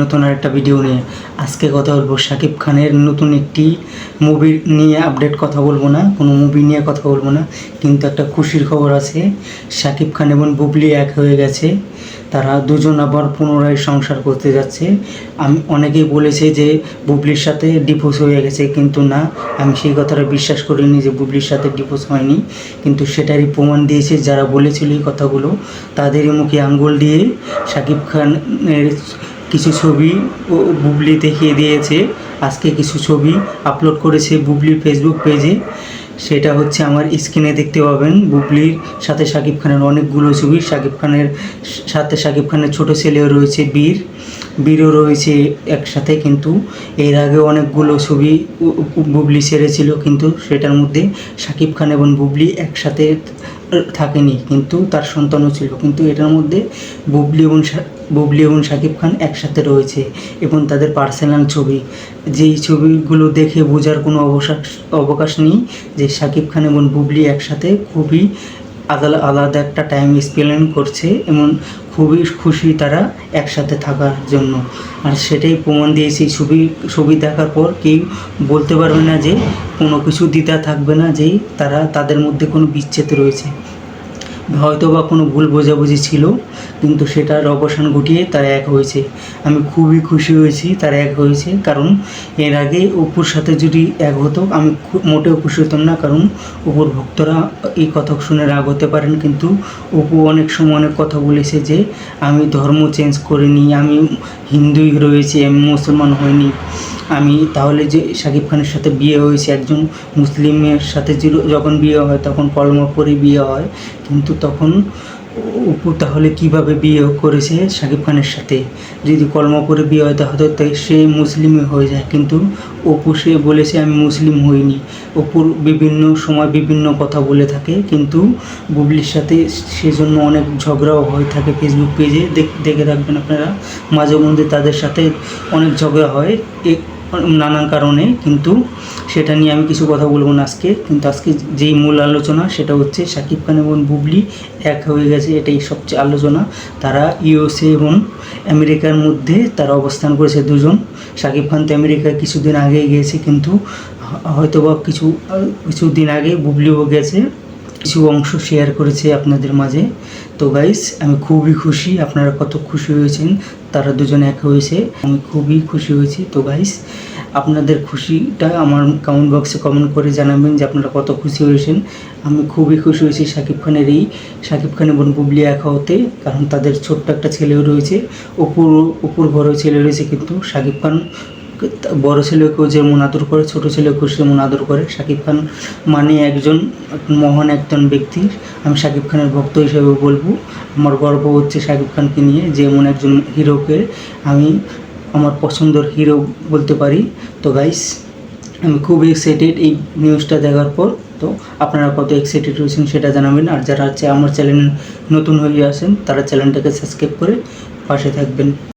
নতুন আরেকটা ভিডিও নিয়ে। আজকে কথা বলব শাকিব খানের নতুন একটি মুভি নিয়ে আপডেট কথা বলব না, কোনো মুভি নিয়ে কথা বলব না। কিন্তু একটা খুশির খবর আছে, শাকিব খান এবং বুবলি এক হয়ে গেছে। তারা দুজন আবার পুনরায় সংসার করতে যাচ্ছে। আমি, অনেকেই বলেছে যে বুবলির সাথে ডিভোর্স হয়ে গেছে, কিন্তু না, আমি সেই কথাটা বিশ্বাস করিনি যে বুবলির সাথে ডিভোর্স হয়নি। কিন্তু সেটারই প্রমাণ দিয়েছে যারা বলেছিল এই কথাগুলো, তাদেরই মুখে আঙ্গুল দিয়ে শাকিব খানের কিছু ছবি ও বুবলি দেখিয়ে দিয়েছে। আজকে কিছু ছবি আপলোড করেছে বুবলির ফেসবুক পেজে সেটা হচ্ছে আমার স্ক্রিনে দেখতে পাবেন বুবলির সাথে শাকিব খানের অনেকগুলো ছবি। শাকিব খানের সাথে শাকিব খানের ছোট ছেলেও রয়েছে বীর। বীরও রয়েছে একসাথে কিন্তু। এর আগে অনেকগুলো ছবি বুবলি ছেড়েছিল কিন্তু সেটার মধ্যে শাকিব খান এবং বুবলি একসাথে থাকেনি, কিন্তু তার সন্তানও ছিল। কিন্তু এটার মধ্যে বুবলি এবং বুবলি এবং শাকিব খান একসাথে রয়েছে এবং তাদের পার্সোনাল ছবি। যেই ছবিগুলো দেখে বোঝার কোনো অবকাশ অবকাশ নেই যে শাকিব খান এবং বুবলি একসাথে খুবই আলাদা আলাদা একটা টাইম স্পেন্ড করছে এবং খুবই খুশি তারা একসাথে থাকার জন্য। আর সেটাই প্রমাণ দিয়েছি ছবি ছবি দেখার পর কেউ বলতে পারবে না যে কোনো কিছু দ্বিধা থাকবে না, যেই তারা, তাদের মধ্যে কোনো বিচ্ছেদ রয়েছে। হয়তো বা কোনো ভুল বোঝাবুঝি ছিল, কিন্তু সেটার অবসান ঘটিয়ে তারা এক হয়েছে। আমি খুবই খুশি হয়েছি তারা এক হয়েছে, কারণ এর আগে অপুর সাথে যদি এক হতো, আমি মোটেও খুশি হতাম না, কারণ অপুর ভক্তরা এই কথা শুনে রাগ হতে পারেন, কিন্তু অপু অনেক সময় অনেক কথা বলেছে যে, আমি ধর্ম চেঞ্জ করিনি, আমি হিন্দুই রয়েছি, আমি মুসলমান হইনি। আমি তাহলে যে শাকিব খানের সাথে বিয়ে হয়েছে, একজন মুসলিমের সাথে যখন বিয়ে হয়, তখন কলমা পরে বিয়ে হয়। কিন্তু তখন অপু তাহলে কীভাবে বিয়ে করেছে শাকিব খানের সাথে? যদি কলমা পরে বিয়ে হয়, তাহলে সে মুসলিমই হয়ে যায়। কিন্তু অপু সে বলেছে, আমি মুসলিম হইনি। অপুর বিভিন্ন সময় বিভিন্ন কথা বলে থাকে। কিন্তু বুবলির সাথে সেজন্য অনেক ঝগড়াও হয়ে থাকে ফেসবুক পেজে দেখ- রাখবেন আপনারা। মাঝে মধ্যে তাদের সাথে অনেক ঝগড়া হয়। নানান কারণে, কিন্তু সেটা নিয়ে আমি কিছু কথা বলব না আজকে। কিন্তু আজকে যেই মূল আলোচনা সেটা হচ্ছে শাকিব খান এবং বুবলি এক হয়ে গেছে, এটাই সবচেয়ে আলোচনা। তারা ইউএসএ এবং আমেরিকার মধ্যে তারা অবস্থান করেছে দুজন। শাকিব খান তো আমেরিকায় কিছুদিন আগে গিয়েছে, কিন্তু হয়তোবা কিছু কিছুদিন আগে বুবলিও গেছে। কিছু অংশ শেয়ার করেছে আপনাদের মাঝে। তো গাইস আমি খুবই খুশি আপনারা কত খুশি হয়েছেন, তারা দুজন এক হয়েছে, আমি খুবই খুশি হয়েছি। তো গাইস আপনাদের খুশিটা আমার কমেন্ট বক্সে কমেন্ট করে জানাবেন যে আপনারা কত খুশি হয়েছেন। আমি খুবই খুশি হয়েছি শাকিব খানের এই শাকিব খান এবং বুবলি এক হতে কারণ তাদের ছোট্ট একটা ছেলেও রয়েছে অপুর অপুর বড় ছেলে রয়েছে কিন্তু শাকিব খান বড় ছেলেকেও যেমন আদর করে, ছোট ছেলেকেও সেমন আদর করে। শাকিব খান মানে একজন মহান একজন ব্যক্তি। আমি শাকিব খানের ভক্ত হিসেবে বলব। আমার গর্ব হচ্ছে শাকিব খানকে নিয়ে যেমন একজন হিরোকে আমি আমার পছন্দের হিরো বলতে পারি। তো গাইস আমি খুব এক্সাইটেড এই নিউজটা দেখার পর। তো আপনারা কত এক্সাইটেড রয়েছেন সেটা জানাবেন। আর যারা হচ্ছে আমার চ্যানেল নতুন হয়ে আসেন তারা চ্যানেলটাকে সাবস্ক্রাইব করে পাশে থাকবেন।